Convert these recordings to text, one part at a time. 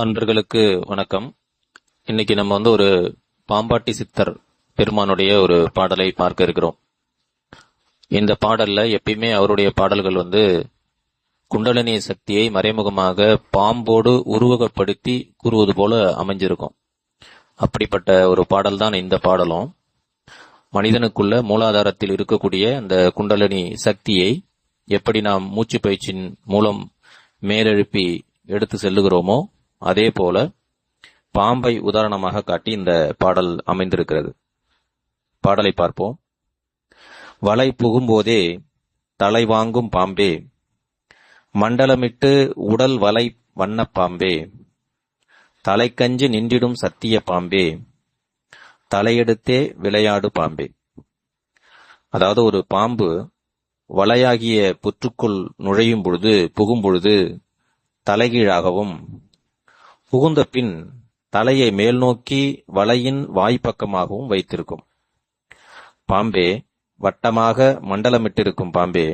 அன்பர்களுக்கு வணக்கம். இன்னைக்கு நம்ம வந்து ஒரு பாம்பாட்டி சித்தர் பெருமானுடைய ஒரு பாடலை பார்க்க இருக்கிறோம். இந்த பாடல்ல எப்பயுமே அவருடைய பாடல்கள் வந்து குண்டலினி சக்தியை மறைமுகமாக பாம்போடு உருவகப்படுத்தி கூறுவது போல அமைஞ்சிருக்கும். அப்படிப்பட்ட ஒரு பாடல் தான் இந்த பாடலும். மனிதனுக்குள்ள மூலாதாரத்தில் இருக்கக்கூடிய அந்த குண்டலினி சக்தியை எப்படி நாம் மூச்சு பயிற்சியின் மூலம் மேலெழுப்பி எடுத்து செல்லுகிறோமோ அதே போல பாம்பை உதாரணமாக காட்டி இந்த பாடல் அமைந்திருக்கிறது. பாடலை பார்ப்போம். வலை புகும்போதே தலை வாங்கும் பாம்பே மண்டலமிட்டு உடல் வலை வண்ண பாம்பே தலைக்கஞ்சு நின்றிடும் சத்திய பாம்பே தலையெடுத்தே விளையாடு பாம்பே. அதாவது ஒரு பாம்பு வலையாகிய புற்றுக்குள் நுழையும் பொழுது புகும் பொழுது தலைகீழாகவும் புகுந்த பின் தலையை மேல் நோக்கி வலையின் வாய்ப்பக்கமாகவும் வைத்திருக்கும். பாம்பே வட்டமாக மண்டலமிட்டிருக்கும் பாம்பே.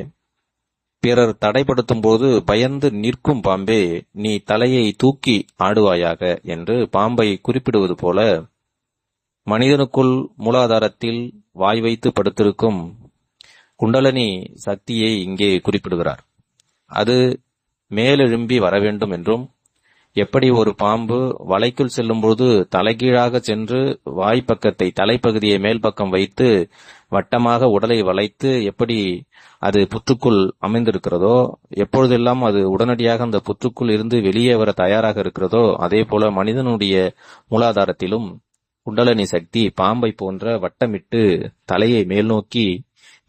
பிறர் தடைப்படுத்தும் போது பயந்து நிற்கும் பாம்பே நீ தலையை தூக்கி ஆடுவாயாக என்று பாம்பை குறிப்பிடுவது போல மனிதனுக்குள் மூலாதாரத்தில் வாய் வைத்து படுத்திருக்கும் குண்டலனி சக்தியை இங்கே குறிப்பிடுகிறார். அது மேலெழும்பி வர வேண்டும் என்றும் எப்படி ஒரு பாம்பு வலைக்குள் செல்லும்போது தலைகீழாக சென்று வாய்ப்பக்கத்தை தலைப்பகுதியை மேல்பக்கம் வைத்து வட்டமாக உடலை வளைத்து எப்படி அது புற்றுக்குள் அமைந்திருக்கிறதோ எப்பொழுதெல்லாம் அது உடனடியாக அந்த புற்றுக்குள் இருந்து வெளியே வர தயாராக இருக்கிறதோ அதே போல மனிதனுடைய மூலாதாரத்திலும் குண்டலனி சக்தி பாம்பை போன்ற வட்டமிட்டு தலையை மேல் நோக்கி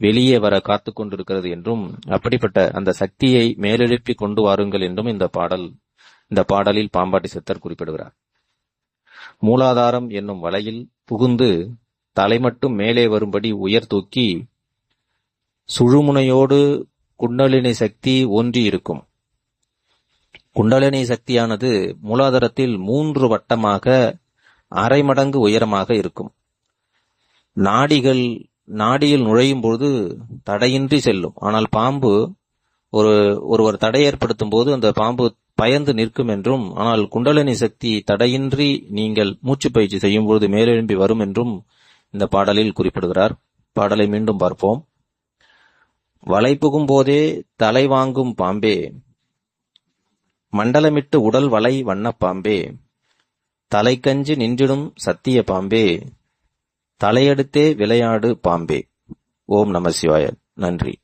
வெளியே வர காத்து கொண்டிருக்கிறது என்றும் அப்படிப்பட்ட அந்த சக்தியை மேலெழுப்பி கொண்டு வாருங்கள் என்றும் இந்த பாடல் இந்த பாடலில் பாம்பாட்டி சித்தர் குறிப்பிடுகிறார். மூலாதாரம் என்னும் வலையில் புகுந்து தலை மட்டும் மேலே வரும்படி உயர் தூக்கி சுழுமுனையோடு குண்டலினி சக்தி ஒன்றி இருக்கும் குண்டலினி சக்தியானது மூலாதாரத்தில் மூன்று வட்டமாக அரை மடங்கு உயரமாக இருக்கும். நாடிகள் நாடியில் நுழையும் பொழுது தடையின்றி செல்லும். ஆனால் பாம்பு ஒரு ஒருவர் தடை ஏற்படுத்தும் போது அந்த பாம்பு பயந்து நிற்கும் என்றும் ஆனால் குண்டலினி சக்தி தடையின்றி நீங்கள் மூச்சு பயிற்சி செய்யும் பொழுது மேலெழும்பி வரும் என்றும் இந்த பாடலில் குறிப்பிடுகிறார். பாடலை மீண்டும் பார்ப்போம். வலை புகும் போதே தலை வாங்கும் பாம்பே. மண்டலமிட்டு உடல் வலை வண்ண பாம்பே. தலைக்கஞ்சி நின்றிடும் சத்திய பாம்பே. தலையெடுத்தே விளையாடு பாம்பே. ஓம் நம சிவாய. நன்றி.